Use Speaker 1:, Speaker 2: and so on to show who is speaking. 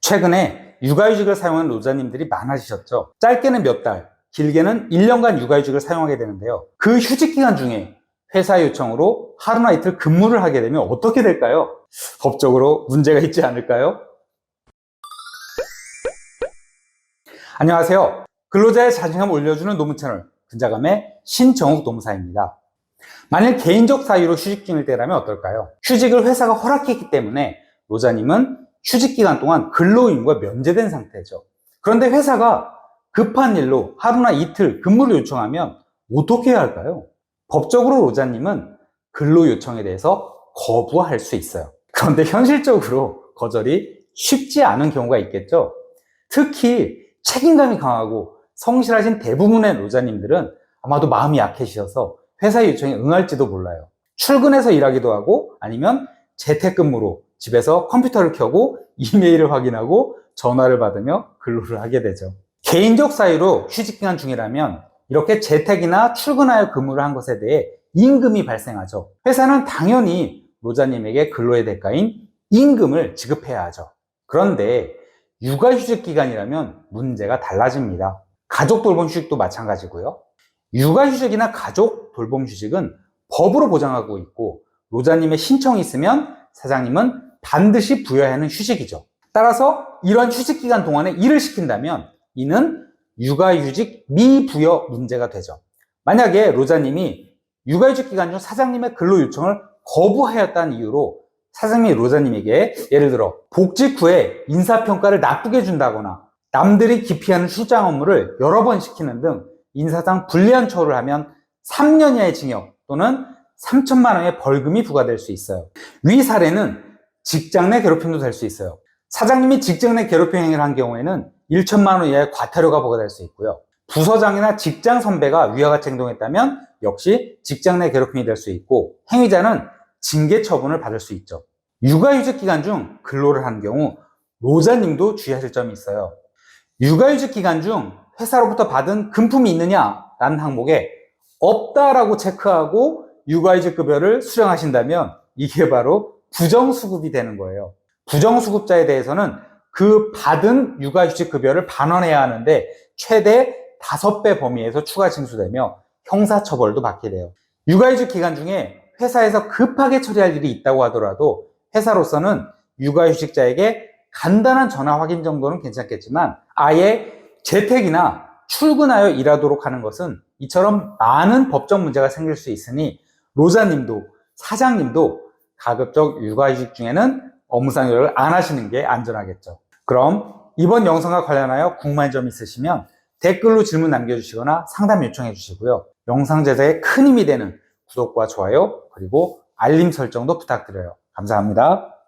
Speaker 1: 최근에 육아휴직을 사용하는 노자님들이 많아지셨죠. 짧게는 몇 달, 길게는 1년간 육아휴직을 사용하게 되는데요. 그 휴직 기간 중에 회사 요청으로 하루나 이틀 근무를 하게 되면 어떻게 될까요? 법적으로 문제가 있지 않을까요? 안녕하세요. 근로자의 자신감 올려주는 노무 채널 근자감의 신정욱 노무사입니다. 만일 개인적 사유로 휴직 중일 때라면 어떨까요? 휴직을 회사가 허락했기 때문에 노자님은 휴직 기간 동안 근로임과 면제된 상태죠. 그런데 회사가 급한 일로 하루나 이틀 근무를 요청하면 어떻게 해야 할까요? 법적으로 노자님은 근로 요청에 대해서 거부할 수 있어요. 그런데 현실적으로 거절이 쉽지 않은 경우가 있겠죠. 특히 책임감이 강하고 성실하신 대부분의 노자님들은 아마도 마음이 약해지셔서 회사 요청에 응할지도 몰라요. 출근해서 일하기도 하고 아니면 재택근무로 집에서 컴퓨터를 켜고 이메일을 확인하고 전화를 받으며 근로를 하게 되죠. 개인적 사유로 휴직기간 중이라면 이렇게 재택이나 출근하여 근무를 한 것에 대해 임금이 발생하죠. 회사는 당연히 노자님에게 근로의 대가인 임금을 지급해야 하죠. 그런데 육아휴직 기간이라면 문제가 달라집니다. 가족 돌봄 휴직도 마찬가지고요. 육아휴직이나 가족 돌봄 휴직은 법으로 보장하고 있고 노자님의 신청이 있으면 사장님은 반드시 부여해야 하는 휴직이죠. 따라서 이런 휴직 기간 동안에 일을 시킨다면 이는 육아휴직 미부여 문제가 되죠. 만약에 로자님이 육아휴직 기간 중 사장님의 근로 요청을 거부하였다는 이유로 사장님이 로자님에게 예를 들어 복직 후에 인사평가를 나쁘게 준다거나 남들이 기피하는 출장 업무를 여러 번 시키는 등 인사상 불리한 처우를 하면 3년 이하의 징역 또는 3천만 원의 벌금이 부과될 수 있어요. 위 사례는 직장 내 괴롭힘도 될 수 있어요. 사장님이 직장 내 괴롭힘 행위를 한 경우에는 1천만 원 이하의 과태료가 부과될 수 있고요. 부서장이나 직장 선배가 위와 같이 행동했다면 역시 직장 내 괴롭힘이 될 수 있고 행위자는 징계 처분을 받을 수 있죠. 육아휴직 기간 중 근로를 한 경우 노자님도 주의하실 점이 있어요. 육아휴직 기간 중 회사로부터 받은 금품이 있느냐라는 항목에 없다라고 체크하고 육아휴직 급여를 수령하신다면 이게 바로 부정수급이 되는 거예요. 부정수급자에 대해서는 그 받은 육아휴직 급여를 반환해야 하는데 최대 5배 범위에서 추가 징수되며 형사처벌도 받게 돼요. 육아휴직 기간 중에 회사에서 급하게 처리할 일이 있다고 하더라도 회사로서는 육아휴직자에게 간단한 전화 확인 정도는 괜찮겠지만 아예 재택이나 출근하여 일하도록 하는 것은 이처럼 많은 법적 문제가 생길 수 있으니 로자님도 사장님도 가급적 육아휴직 중에는 업무상 요를 안 하시는 게 안전하겠죠. 그럼 이번 영상과 관련하여 궁금한 점 있으시면 댓글로 질문 남겨주시거나 상담 요청해 주시고요. 영상 제작에 큰 힘이 되는 구독과 좋아요 그리고 알림 설정도 부탁드려요. 감사합니다.